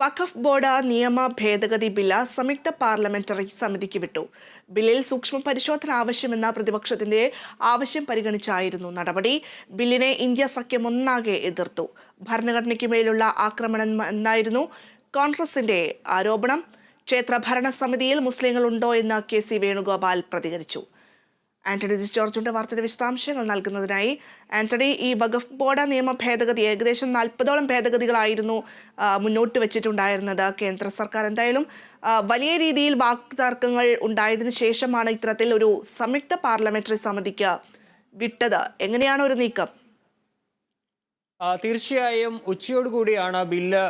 വഖഫ് board നിയമ ഭേദഗതി bill സംയുക്ത പാർലമെന്ററി സമിതിക്ക് വിട്ടു. ബില്ലിൽ സൂക്ഷ്മ പരിശോധന ആവശ്യമെന്ന പ്രതിപക്ഷത്തിന്റെ ആവശ്യം പരിഗണിച്ചായിരുന്നു നടപടി. ബില്ലിനെ ഇന്ത്യ സഖ്യം ഒന്നാകെ എതിർത്തു. ഭരണഘടനയ്ക്ക് മേലുള്ള ആക്രമണം എന്നായിരുന്നു കോൺഗ്രസിന്റെ ആരോപണം. ക്ഷേത്ര ഭരണസമിതിയിൽ മുസ്ലിങ്ങൾ ഉണ്ടോ എന്ന് കെ സി വേണുഗോപാൽ പ്രതികരിച്ചു. ആന്റണി ജി ജോർജിന്റെ വാർത്തയുടെ വിശദാംശങ്ങൾ നൽകുന്നതിനായി. ആന്റണി ഈ വഖഫ് ബോർഡ് നിയമ ഭേദഗതി ഏകദേശം നാൽപ്പതോളം ഭേദഗതികളായിരുന്നു മുന്നോട്ട് വെച്ചിട്ടുണ്ടായിരുന്നത്. കേന്ദ്ര സർക്കാർ എന്തായാലും വലിയ രീതിയിൽ വാക്തർക്കങ്ങൾ ഉണ്ടായതിനു ശേഷമാണ് ഇത്തരത്തിൽ ഒരു സംയുക്ത പാർലമെന്ററി സമിതിക്ക് വിട്ടത്. എങ്ങനെയാണ് ഒരു നീക്കം? തീർച്ചയായും ഉച്ചയോടുകൂടിയാണ് ബില്ല്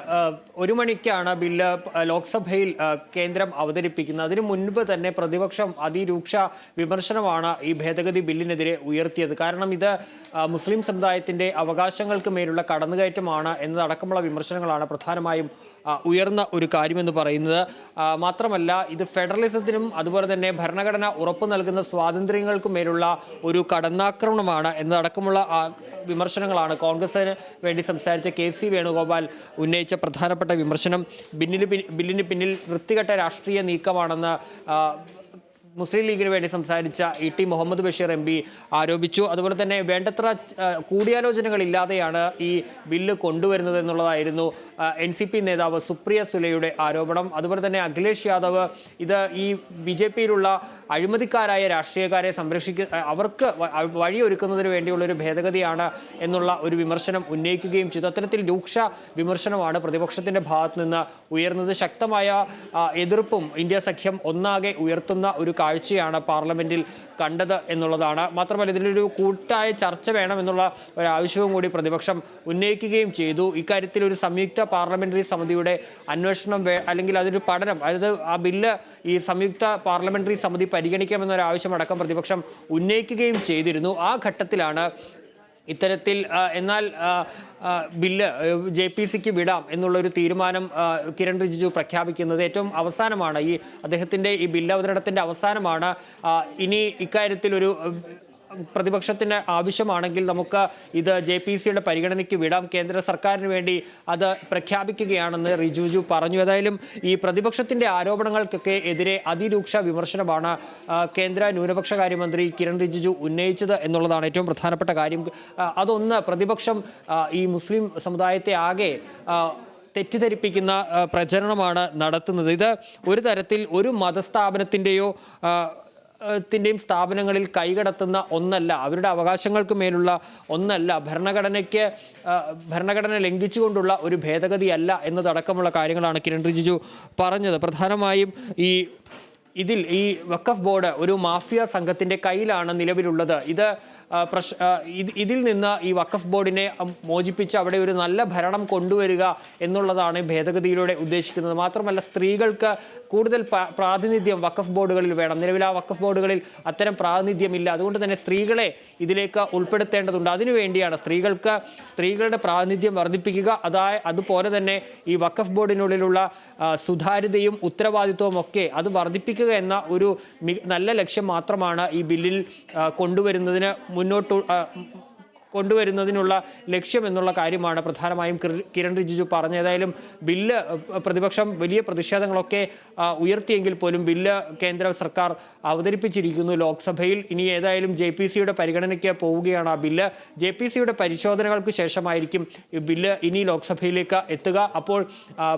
ഒരു മണിക്കാണ് ബില്ല് ലോക്സഭയിൽ കേന്ദ്രം അവതരിപ്പിക്കുന്നത്. അതിനു മുൻപ് തന്നെ പ്രതിപക്ഷം അതിരൂക്ഷ വിമർശനമാണ് ഈ ഭേദഗതി ബില്ലിനെതിരെ ഉയർത്തിയത്. കാരണം ഇത് മുസ്ലിം സമുദായത്തിന്റെ അവകാശങ്ങൾക്ക് മേലുള്ള കടന്നുകയറ്റമാണ് എന്നതടക്കമുള്ള വിമർശനങ്ങളാണ് പ്രധാനമായും ഉയർന്ന ഒരു കാര്യമെന്ന് പറയുന്നത്. മാത്രമല്ല ഇത് ഫെഡറലിസത്തിനും അതുപോലെ തന്നെ ഭരണഘടന ഉറപ്പ് നൽകുന്ന സ്വാതന്ത്ര്യങ്ങൾക്കും മേലുള്ള ഒരു കടന്നാക്രമണമാണ് എന്നതടക്കമുള്ള വിമർശനങ്ങളാണ്. കോൺഗ്രസിന് വേണ്ടി സംസാരിച്ച കെ സി വേണുഗോപാൽ ഉന്നയിച്ച പ്രധാനപ്പെട്ട വിമർശനം ബില്ലിന് ബില്ലിന് പിന്നിൽ വൃത്തികെട്ട രാഷ്ട്രീയ നീക്കമാണെന്ന് മുസ്ലിം ലീഗിന് വേണ്ടി സംസാരിച്ച E T Muhammad Basheer M ആരോപിച്ചു. അതുപോലെ തന്നെ വേണ്ടത്ര കൂടിയാലോചനകളില്ലാതെയാണ് ഈ ബില്ല് കൊണ്ടുവരുന്നത് എന്നുള്ളതായിരുന്നു എൻ സി പി നേതാവ് സുപ്രിയ സുലയുടെ ആരോപണം. അതുപോലെ തന്നെ അഖിലേഷ് യാദവ് ഇത് ഈ ബി ജെ പിയിലുള്ള അഴിമതിക്കാരായ രാഷ്ട്രീയക്കാരെ സംരക്ഷിക്ക അവർക്ക് വഴിയൊരുക്കുന്നതിന് വേണ്ടിയുള്ള ഒരു ഭേദഗതിയാണ് എന്നുള്ള ഒരു വിമർശനം ഉന്നയിക്കുകയും ചെയ്തു. അത്തരത്തിൽ രൂക്ഷ വിമർശനമാണ് പ്രതിപക്ഷത്തിന്റെ ഭാഗത്ത് നിന്ന് ഉയർന്നത്. ശക്തമായ എതിർപ്പും ഇന്ത്യ സഖ്യം ഒന്നാകെ ഉയർത്തുന്ന ഒരു കാഴ്ചയാണ് പാർലമെന്റിൽ കണ്ടത് എന്നുള്ളതാണ്. മാത്രമല്ല ഇതിലൊരു കൂട്ടായ ചർച്ച വേണമെന്നുള്ള ഒരു ആവശ്യവും കൂടി പ്രതിപക്ഷം ഉന്നയിക്കുകയും ചെയ്തു. ഇക്കാര്യത്തിൽ ഒരു സംയുക്ത പാർലമെന്ററി സമിതിയുടെ അന്വേഷണം അല്ലെങ്കിൽ അതൊരു പഠനം അതായത് ആ ബില്ല് ഈ സംയുക്ത പാർലമെന്ററി സമിതി പരിഗണിക്കാമെന്നൊരു ആവശ്യമടക്കം പ്രതിപക്ഷം ഉന്നയിക്കുകയും ചെയ്തിരുന്നു. ആ ഘട്ടത്തിലാണ് ഇത്തരത്തിൽ എന്നാൽ ബില്ല് ജെ പി സിക്ക് വിടാം എന്നുള്ളൊരു തീരുമാനം കിരൺ റിജിജു പ്രഖ്യാപിക്കുന്നത് ഏറ്റവും അവസാനമാണ്. ഈ അദ്ദേഹത്തിന്റെ ഈ ബില്ല് അവതരണത്തിന്റെ അവസാനമാണ്. ഇനി ഇക്കാര്യത്തിൽ ഒരു പ്രതിപക്ഷത്തിന് ആവശ്യമാണെങ്കിൽ നമുക്ക് ഇത് ജെ പി സിയുടെ പരിഗണനയ്ക്ക് വിടാം. കേന്ദ്ര സർക്കാരിന് വേണ്ടി അത് പ്രഖ്യാപിക്കുകയാണെന്ന് റിജുജു പറഞ്ഞു. ഏതായാലും ഈ പ്രതിപക്ഷത്തിന്റെ ആരോപണങ്ങൾക്കൊക്കെ എതിരെ അതിരൂക്ഷ വിമർശനമാണ് കേന്ദ്ര ന്യൂനപക്ഷ കാര്യമന്ത്രി കിരൺ റിജിജു ഉന്നയിച്ചത് എന്നുള്ളതാണ് ഏറ്റവും പ്രധാനപ്പെട്ട കാര്യം. അതൊന്ന് പ്രതിപക്ഷം ഈ മുസ്ലിം സമുദായത്തെ ആകെ തെറ്റിദ്ധരിപ്പിക്കുന്ന പ്രചരണമാണ് നടത്തുന്നത്. ഇത് ഒരു തരത്തിൽ ഒരു മതസ്ഥാപനത്തിന്റെയോ ത്തിന്റെയും സ്ഥാപനങ്ങളിൽ കൈകടത്തുന്ന ഒന്നല്ല അവരുടെ അവകാശങ്ങൾക്ക് മേലുള്ള ഒന്നല്ല ഭരണഘടനയ്ക്ക് ഭരണഘടന ലംഘിച്ചുകൊണ്ടുള്ള ഒരു ഭേദഗതിയല്ല എന്നതടക്കമുള്ള കാര്യങ്ങളാണ് കിരൺ റിജിജു പറഞ്ഞത്. പ്രധാനമായും ഈ ഇതിൽ ഈ വഖഫ് ബോർഡ് ഒരു മാഫിയ സംഘത്തിന്റെ കയ്യിലാണ് നിലവിലുള്ളത്. ഇത് പ്രശ് ഇതിൽ നിന്ന് ഈ വഖഫ് ബോർഡിനെ മോചിപ്പിച്ച് അവിടെ ഒരു നല്ല ഭരണം കൊണ്ടുവരിക എന്നുള്ളതാണ് ഭേദഗതിയിലൂടെ ഉദ്ദേശിക്കുന്നത്. മാത്രമല്ല സ്ത്രീകൾക്ക് കൂടുതൽ പ്രാതിനിധ്യം വഖഫ് ബോർഡുകളിൽ വേണം. നിലവിൽ ആ വഖഫ് ബോർഡുകളിൽ അത്തരം പ്രാതിനിധ്യമില്ല. അതുകൊണ്ട് തന്നെ സ്ത്രീകളെ ഇതിലേക്ക് ഉൾപ്പെടുത്തേണ്ടതുണ്ട്. അതിനുവേണ്ടിയാണ് സ്ത്രീകൾക്ക് സ്ത്രീകളുടെ പ്രാതിനിധ്യം വർദ്ധിപ്പിക്കുക. അതായ അതുപോലെ തന്നെ ഈ വഖഫ് ബോർഡിനുള്ളിലുള്ള സുതാര്യതയും ഉത്തരവാദിത്വവും ഒക്കെ അത് വർദ്ധിപ്പിക്കുക എന്ന ഒരു നല്ല ലക്ഷ്യം മാത്രമാണ് ഈ ബില്ലിൽ കൊണ്ടുവരുന്നതിന് മുന്നോട്ട് കൊണ്ടുവരുന്നതിനുള്ള ലക്ഷ്യം എന്നുള്ള കാര്യമാണ് പ്രധാനമായും കിര- കിരൺ റിജിജു പറഞ്ഞത്. ഏതായാലും ബില്ല് പ്രതിപക്ഷം വലിയ പ്രതിഷേധങ്ങളൊക്കെ ഉയർത്തിയെങ്കിൽ പോലും ബില്ല് കേന്ദ്ര സർക്കാർ അവതരിപ്പിച്ചിരിക്കുന്നു ലോക്സഭയിൽ. ഇനി ഏതായാലും ജെ പി സിയുടെ പരിഗണനയ്ക്ക് പോവുകയാണ് ആ ബില്ല്. ജെ പി സിയുടെ പരിശോധനകൾക്ക് ശേഷമായിരിക്കും ഈ ബില്ല് ഇനി ലോക്സഭയിലേക്ക് എത്തുക. അപ്പോൾ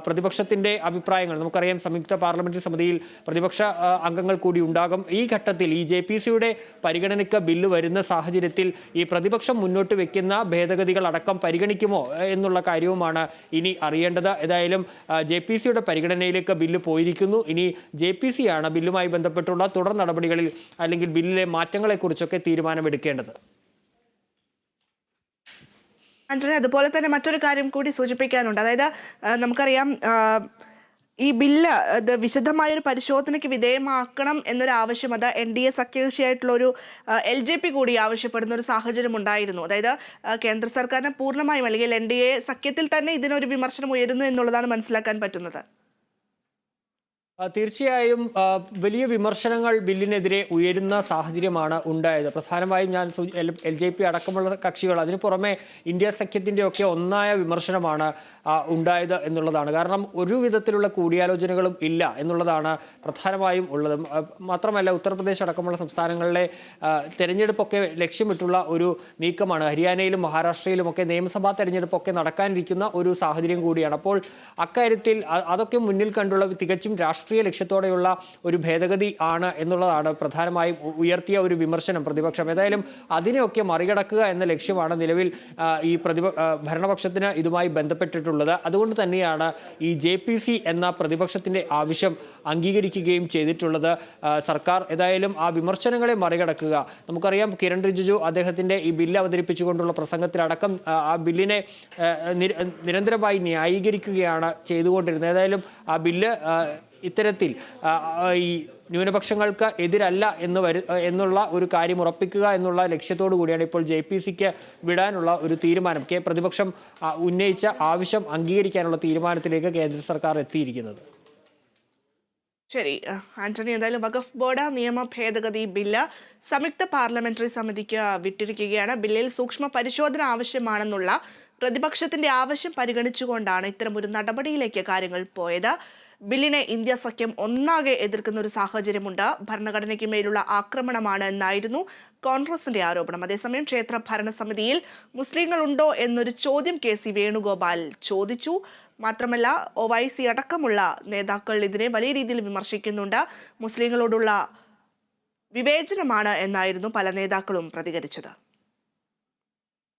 പ്രതിപക്ഷത്തിന്റെ അഭിപ്രായങ്ങൾ നമുക്കറിയാം സംയുക്ത പാർലമെന്ററി സമിതിയിൽ പ്രതിപക്ഷ അംഗങ്ങൾ കൂടി ഉണ്ടാകും. ഈ ഘട്ടത്തിൽ ഈ ജെ പി സിയുടെ പരിഗണനയ്ക്ക് ബില്ല് വരുന്ന സാഹചര്യത്തിൽ ഈ പ്രതിപക്ഷം മുന്നോട്ട് വെക്കുന്ന ഭേദഗതികൾ അടക്കം പരിഗണിക്കുമോ എന്നുള്ള കാര്യവുമാണ് ഇനി അറിയേണ്ടത്. ഏതായാലും ജെ പി സിയുടെ പരിഗണനയിലേക്ക് ബില്ല് പോയിരിക്കുന്നു. ഇനി ജെ പി സി ആണ് ബില്ലുമായി ബന്ധപ്പെട്ടുള്ള തുടർ നടപടികളിൽ അല്ലെങ്കിൽ ബില്ലിലെ മാറ്റങ്ങളെക്കുറിച്ചൊക്കെ തീരുമാനമെടുക്കേണ്ടത്. ആന്റണി അതുപോലെ തന്നെ മറ്റൊരു കാര്യം കൂടി സൂചിപ്പിക്കാനുണ്ട്. അതായത് നമുക്കറിയാം ഈ ബില്ല് വിശദമായ ഒരു പരിശോധനയ്ക്ക് വിധേയമാക്കണം എന്നൊരു ആവശ്യം അത് എൻ ഡി എ സഖ്യകക്ഷിയായിട്ടുള്ള ഒരു എൽ ജെ പി കൂടി ആവശ്യപ്പെടുന്ന ഒരു സാഹചര്യം ഉണ്ടായിരുന്നു. അതായത് കേന്ദ്ര സർക്കാരിനെ പൂർണമായും അല്ലെങ്കിൽ എൻ ഡി എ സഖ്യത്തിൽ തന്നെ ഇതിനൊരു വിമർശനം ഉയരുന്നു എന്നുള്ളതാണ് മനസ്സിലാക്കാൻ പറ്റുന്നത്. തീർച്ചയായും വലിയ വിമർശനങ്ങൾ ബില്ലിനെതിരെ ഉയരുന്ന സാഹചര്യമാണ് ഉണ്ടായത്. പ്രധാനമായും ഞാൻ എൽ ജെ പി അടക്കമുള്ള കക്ഷികൾ അതിന് പുറമെ ഇന്ത്യ സഖ്യത്തിന്റെ ഒക്കെ ഒന്നായ വിമർശനമാണ് ഉണ്ടായത് എന്നുള്ളതാണ്. കാരണം ഒരു വിധത്തിലുള്ള കൂടിയാലോചനകളും ഇല്ല എന്നുള്ളതാണ് പ്രധാനമായും ഉള്ളത്. മാത്രമല്ല ഉത്തർപ്രദേശ് അടക്കമുള്ള സംസ്ഥാനങ്ങളിലെ തെരഞ്ഞെടുപ്പൊക്കെ ലക്ഷ്യമിട്ടുള്ള ഒരു നീക്കമാണ്. ഹരിയാനയിലും മഹാരാഷ്ട്രയിലും ഒക്കെ നിയമസഭാ തെരഞ്ഞെടുപ്പൊക്കെ നടക്കാനിരിക്കുന്ന ഒരു സാഹചര്യം കൂടിയാണ്. അപ്പോൾ അക്കാര്യത്തിൽ അതൊക്കെ മുന്നിൽ കണ്ടുള്ള തികച്ചും രാഷ്ട്രീയ ലക്ഷ്യത്തോടെയുള്ള ഒരു ഭേദഗതി ആണ് എന്നുള്ളതാണ് പ്രധാനമായും ഉയർത്തിയ ഒരു വിമർശനം പ്രതിപക്ഷം. ഏതായാലും അതിനെയൊക്കെ മറികടക്കുക എന്ന ലക്ഷ്യമാണ് നിലവിൽ ഈ പ്രതിപ ഭരണപക്ഷത്തിന് ഇതുമായി ബന്ധപ്പെട്ടിട്ടുള്ളത്. അതുകൊണ്ട് തന്നെയാണ് ഈ ജെ എന്ന പ്രതിപക്ഷത്തിന്റെ ആവശ്യം അംഗീകരിക്കുകയും ചെയ്തിട്ടുള്ളത്. സർക്കാർ ഏതായാലും ആ വിമർശനങ്ങളെ മറികടക്കുക. നമുക്കറിയാം കിരൺ റിജിജു അദ്ദേഹത്തിന്റെ ഈ ബില്ല് അവതരിപ്പിച്ചുകൊണ്ടുള്ള പ്രസംഗത്തിലടക്കം ആ, ബില്ലിനെ നിരന്തരമായി ന്യായീകരിക്കുകയാണ് ചെയ്തുകൊണ്ടിരുന്നത്. ഏതായാലും ആ ബില്ല് ഇത്തരത്തിൽ ഈ ന്യൂനപക്ഷങ്ങൾക്ക് എതിരല്ല എന്ന് വരു എന്നുള്ള ഒരു കാര്യം ഉറപ്പിക്കുക എന്നുള്ള ലക്ഷ്യത്തോടു കൂടിയാണ് ഇപ്പോൾ ജെ പി സിക്ക് വിടാനുള്ള ഒരു തീരുമാനം. കെ പ്രതിപക്ഷം ഉന്നയിച്ച ആവശ്യം അംഗീകരിക്കാനുള്ള തീരുമാനത്തിലേക്ക് കേന്ദ്ര സർക്കാർ എത്തിയിരിക്കുന്നത്. ശരി. ആന്റണി എന്തായാലും വഖഫ് ബോർഡ് നിയമ ഭേദഗതി ബില്ല് സംയുക്ത പാർലമെന്ററി സമിതിക്ക് വിട്ടിരിക്കുകയാണ്. ബില്ലിൽ സൂക്ഷ്മ പരിശോധന ആവശ്യമാണെന്നുള്ള പ്രതിപക്ഷത്തിന്റെ ആവശ്യം പരിഗണിച്ചുകൊണ്ടാണ് ഇത്തരം ഒരു നടപടിയിലേക്ക് കാര്യങ്ങൾ പോയത്. ബില്ലിനെ ഇന്ത്യ സഖ്യം ഒന്നാകെ എതിർക്കുന്ന ഒരു സാഹചര്യമുണ്ട്. ഭരണഘടനയ്ക്ക് മേലുള്ള ആക്രമണമാണ് എന്നായിരുന്നു കോൺഗ്രസിന്റെ ആരോപണം. അതേസമയം ക്ഷേത്ര ഭരണസമിതിയിൽ മുസ്ലിങ്ങൾ ഉണ്ടോ എന്നൊരു ചോദ്യം കെ സി വേണുഗോപാൽ ചോദിച്ചു. മാത്രമല്ല ഒവൈസി അടക്കമുള്ള നേതാക്കൾ ഇതിനെ വലിയ രീതിയിൽ വിമർശിക്കുന്നുണ്ട്. മുസ്ലിങ്ങളോടുള്ള വിവേചനമാണ് എന്നായിരുന്നു പല നേതാക്കളും പ്രതികരിച്ചത്.